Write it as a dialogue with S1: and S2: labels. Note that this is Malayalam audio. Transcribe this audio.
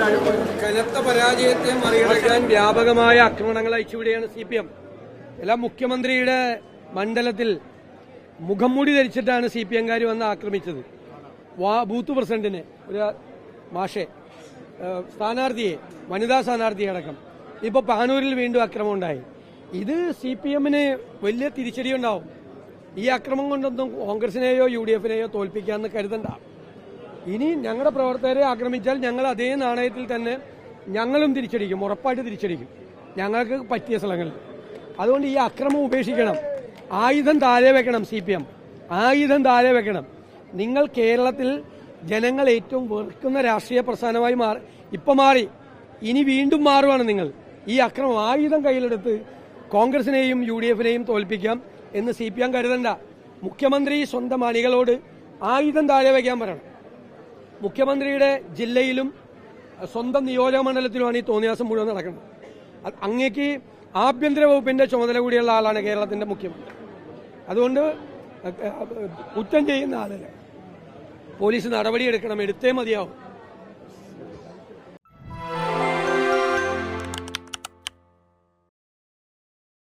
S1: കനത്ത പരാജയത്തെ മറികടക്കാൻ വ്യാപകമായ ആക്രമണങ്ങൾ അയച്ചുവിടുകയാണ് സി പി എം എല്ലാം മുഖ്യമന്ത്രിയുടെ മണ്ഡലത്തിൽ മുഖംമൂടി ധരിച്ചിട്ടാണ് സി പി എംകാർ വന്ന് ആക്രമിച്ചത്. വാ ബൂത്ത് പ്രസിഡന്റിനെ ഒരു മാഷെ സ്ഥാനാർത്ഥിയെ വനിതാ സ്ഥാനാർത്ഥിയെ അടക്കം. ഇപ്പോൾ പാനൂരിൽ വീണ്ടും അക്രമം ഉണ്ടായി. ഇത് സി പി എമ്മിന് വലിയ തിരിച്ചടി ഉണ്ടാവും ഈ അക്രമം കൊണ്ടൊന്നും കോൺഗ്രസിനെയോ യു ഡി എഫിനെയോ തോൽപ്പിക്കാമെന്ന് കരുതണ്ട. ഇനി ഞങ്ങളുടെ പ്രവർത്തകരെ ആക്രമിച്ചാൽ ഞങ്ങൾ അതേ നാണയത്തിൽ തന്നെ ഞങ്ങളും തിരിച്ചടിക്കും ഉറപ്പായിട്ട് തിരിച്ചടിക്കും. ഞങ്ങൾക്ക് പറ്റിയ സ്ഥലങ്ങളിൽ. അതുകൊണ്ട് ഈ അക്രമം ഉപേക്ഷിക്കണം. ആയുധം താഴെ വെക്കണം സി പി എം. ആയുധം താഴെ വെക്കണം. നിങ്ങൾ കേരളത്തിൽ ജനങ്ങൾ ഏറ്റവും വെറുക്കുന്ന രാഷ്ട്രീയ പ്രസ്ഥാനമായി മാറി ഇപ്പം മാറി. ഇനി വീണ്ടും മാറുവാണ് നിങ്ങൾ. ഈ അക്രമം ആയുധം കയ്യിലെടുത്ത് കോൺഗ്രസിനെയും യു ഡി എഫിനെയും തോൽപ്പിക്കാം എന്ന് സി പി എം കരുതണ്ട. മുഖ്യമന്ത്രി സ്വന്തം അണികളോട് ആയുധം താഴെ വയ്ക്കാൻ പറയണം. മുഖ്യമന്ത്രിയുടെ ജില്ലയിലും സ്വന്തം നിയോജക മണ്ഡലത്തിലുമാണ് ഈ തോന്നിയാസം മുഴുവൻ നടക്കുന്നത്. അങ്ങേക്ക് ആഭ്യന്തര വകുപ്പിന്റെ ചുമതല കൂടിയുള്ള ആളാണ് കേരളത്തിന്റെ മുഖ്യമന്ത്രി. അതുകൊണ്ട് കുറ്റം ചെയ്യുന്ന ആളല്ല. പോലീസ് നടപടിയെടുക്കണം എടുത്തേ മതിയാവും.